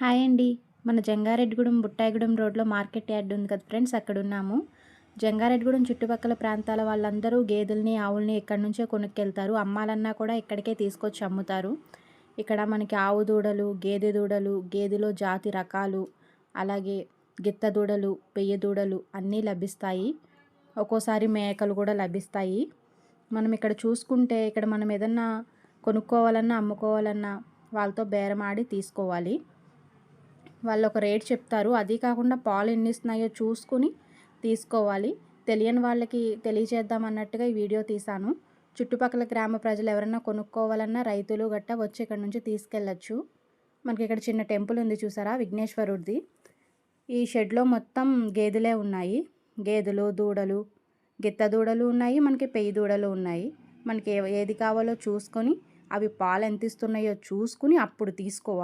Hi అండి. మన జంగారెడ్డిగూడెం బుట్టాయిగూడెం రోడ్లో మార్కెట్ యార్డ్ ఉంది కదా ఫ్రెండ్స్ అక్కడ ఉన్నాము జంగారెడ్డిగూడెం చుట్టుపక్కల ప్రాంతాల వాళ్ళందరూ గేదెల్ని ఆవుల్ని ఎక్కడి నుంచే కొనుక్కెళ్తారు. అమ్మాలన్నా కూడా ఇక్కడికే తీసుకొచ్చి అమ్ముతారు. ఇక్కడ మనకి ఆవు దూడలు గేదె దూడలు గేదెలో జాతి రకాలు అలాగే గిత్త దూడలు పెయ్య దూడలు అన్నీ లభిస్తాయి. ఒక్కోసారి మేకలు కూడా లభిస్తాయి. మనం ఇక్కడ చూసుకుంటే ఇక్కడ మనం ఏదన్నా కొనుక్కోవాలన్నా అమ్ముకోవాలన్నా వాళ్ళతో బేరమాడి తీసుకోవాలి. వాళ్ళు ఒక రేట్ చెప్తారు. అది కాకుండా పాలు ఎన్ని ఇస్తున్నాయో చూసుకుని తీసుకోవాలి. తెలియని వాళ్ళకి తెలియజేద్దాం అన్నట్టుగా ఈ వీడియో తీశాను. చుట్టుపక్కల గ్రామ ప్రజలు ఎవరైనా కొనుక్కోవాలన్నా రైతులు గట్టా వచ్చి ఇక్కడ నుంచి తీసుకెళ్ళచ్చు. మనకి ఇక్కడ చిన్న టెంపుల్ ఉంది చూసారా? విఘ్నేశ్వరుడిది. ఈ షెడ్లో మొత్తం గేదెలే ఉన్నాయి. గేదెలు దూడలు గిత్త దూడలు ఉన్నాయి. మనకి పెయ్యి దూడలు ఉన్నాయి. మనకి ఏది కావాలో చూసుకొని అవి పాలు ఎంత ఇస్తున్నాయో చూసుకుని అప్పుడు తీసుకోవాలి.